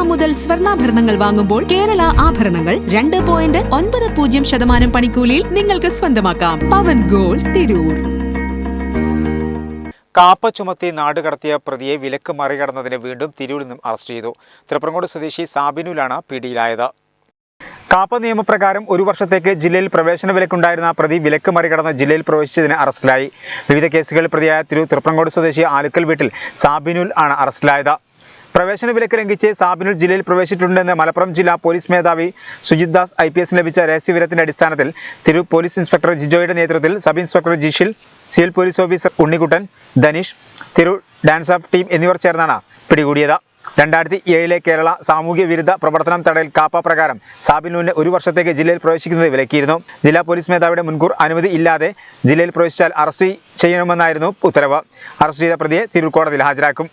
Gram മുതൽ സ്വർണാഭരണങ്ങൾ വാങ്ങുമ്പോൾ കേരള ആഭരണങ്ങൾ രണ്ട് പോയിന്റ് ഒൻപത് പൂജ്യം ശതമാനം പണിക്കൂലിയിൽ നിങ്ങൾക്ക് സ്വന്തമാക്കാം. പവൻ ഗോൾ തിരൂർ. കാപ്പ ചുമത്തി നാടുകടത്തിയ പ്രതിയെ വിലക്ക് മറികടന്നതിന് വീണ്ടും തിരൂരിൽ നിന്നും അറസ്റ്റ് ചെയ്തു. തിരുപ്പറങ്കോട് സ്വദേശി സാബിനുലാണ് പിടിയിലായത്. കാപ്പ നിയമപ്രകാരം ഒരു വർഷത്തേക്ക് ജില്ലയിൽ പ്രവേശന വിലക്കുണ്ടായിരുന്ന പ്രതി വിലക്ക് മറികടന്ന് ജില്ലയിൽ പ്രവേശിച്ചതിന് അറസ്റ്റിലായി. വിവിധ കേസുകളിൽ പ്രതിയായ തിരു തിരുപ്പറങ്കോട് സ്വദേശി ആലുക്കൽ വീട്ടിൽ സാബിനുൽ ആണ് അറസ്റ്റിലായത്. പ്രവേശന വിലക്ക് ലംഘിച്ച് സാബിനുൽ ജില്ലയിൽ പ്രവേശിച്ചിട്ടുണ്ടെന്ന് മലപ്പുറം ജില്ലാ പോലീസ് മേധാവി സുജിത് ദാസ് ഐ പി എസിന് ലഭിച്ച രഹസ്യവിവരത്തിന്റെ അടിസ്ഥാനത്തിൽ തിരു പോലീസ് ഇൻസ്പെക്ടർ ജിജോയുടെ നേതൃത്വത്തിൽ sub inspector Jishil civil police officer Unnikuttan Dhaneesh തിരു ഡാൻസ് ഓഫ് ടീം എന്നിവർ ചേർന്നാണ് പിടികൂടിയത്. രണ്ടായിരത്തി ഏഴിലെ കേരള സാമൂഹ്യ വിരുദ്ധ പ്രവർത്തനം തടയൽ കാപ്പ പ്രകാരം സാബിനുവിനെ ഒരു വർഷത്തേക്ക് ജില്ലയിൽ പ്രവേശിക്കുന്നത് വിലക്കിയിരുന്നു. ജില്ലാ പോലീസ് മേധാവിയുടെ മുൻകൂർ അനുമതി ഇല്ലാതെ ജില്ലയിൽ പ്രവേശിച്ചാൽ അറസ്റ്റ് ചെയ്യണമെന്നായിരുന്നു ഉത്തരവ്. അറസ്റ്റ് ചെയ്ത പ്രതിയെ തിരൂർ കോടതിയിൽ ഹാജരാക്കും.